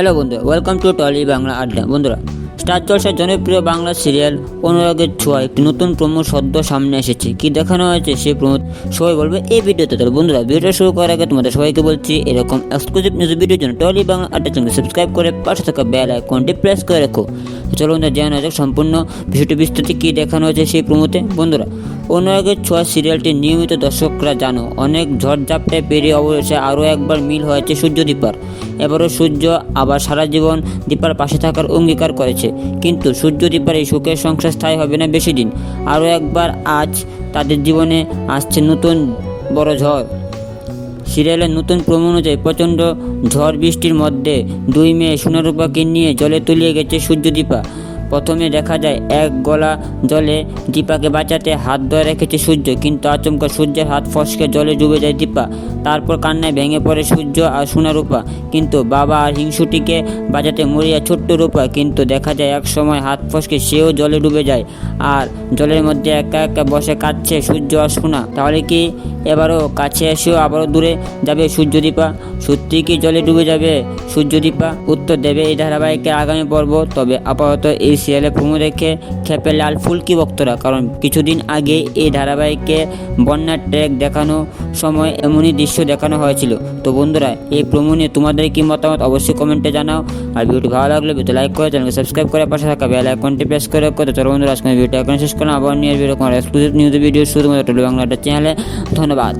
Hello বন্ধু welcome to trolley Bangla আড্ডা বন্ধুরা স্টার জলসার জনপ্রিয় বাংলা সিরিয়াল অনুরাগের ছোঁয়া, একটি নতুন প্রমো সদ্য সামনে এসেছে। কি দেখানো হয়েছে সেই প্রমো সবাই বলবে এই ভিডিওতে। তাহলে বন্ধুরা ভিডিও শুরু করার আগে তোমাদের সবাইকে বলছি, এরকম এক্সক্লুসিভ নিউজ ভিডিওর জন্য টলি বাংলা আড্ডা চ্যানেল সাবস্ক্রাইব করে পাশে থাকা বেল আইকনটি প্রেস করে রাখো। চলো বন্ধুরা জানা যাক সম্পূর্ণ বিষয়টি, বিস্তারিত কী দেখানো হয়েছে সেই প্রমোতে বন্ধুরা অনুরাগের ছোঁয়া সিরিয়ালটি নিয়মিত দর্শকরা জানো। অনেক ঝড়ঝাপটায় পেরিয়ে অবশেষে আরও একবার মিল হয়েছে সূর্য দীপার। এবারও সূর্য আবার সারা জীবন দীপার পাশে থাকার অঙ্গীকার করেছে। কিন্তু সূর্য দীপার এই সুখের সংসার স্থায়ী হবে না বেশি দিন। আরও একবার আজ তাদের জীবনে আসছে নতুন বড় ঝড়। সিরিয়ালের নতুন প্রমো অনুযায়ী প্রচণ্ড ঝড় বৃষ্টির মধ্যে দুই মেয়ে সোনারূপাকে নিয়ে জলে তলিয়ে গেছে সূর্যদীপা প্রথমে দেখা যায় এক গলা জলে দীপাকে বাঁচাতে হাত ধরে রেখেছে সূর্য, কিন্তু আচমকা সূর্যের হাত ফসকে জলে ডুবে যায় দীপা। তারপর কান্নায় ভেঙে পড়ে সূর্য আর সোনা রূপা। কিন্তু বাবা আর হিংসুটিকে বাঁচাতে মরিয়া ছোট্ট রূপা, কিন্তু দেখা যায় এক সময় হাত ফসকে সেও জলে ডুবে যায়। আর জলের মধ্যে একা একা বসে কাঁদছে সূর্য আর সোনা। তাহলে কি এবারও কাছে এসেও আবারও দূরে যাবে সূর্যদীপা সত্যি কি জলে ডুবে যাবে সূর্যদীপা উত্তর দেবে এই ধারাবাহিকের আগামী পর্ব। তবে আপাতত এই সিরিয়ালে প্রমো দেখে খেপে লাল ফুলকি ভক্তরা, কারণ কিছুদিন আগে এই ধারাবাহিকে বন্যার ট্র্যাক দেখানো সময় এমনই দৃশ্য দেখানো হয়েছিল। তো বন্ধুরা, এই প্রমো নিয়ে তোমাদের কি মতামত অবশ্যই কমেন্টে জানাও। আর ভিডিওটি ভালো লাগলে ভিডিও লাইক করে চ্যানেলকে সাবস্ক্রাইব করে পাশে থাকা বেল আইকনটি প্রেস করে রাখো। চলো বন্ধুরা আজকে ভিডিও এখন শেষ করলাম। আবার নিয়ে ভিডিও এক্সক্লুসিভ নিউজ ভিডিও শুধুমাত্র বাংলা চ্যানেলে ধন্যবাদ।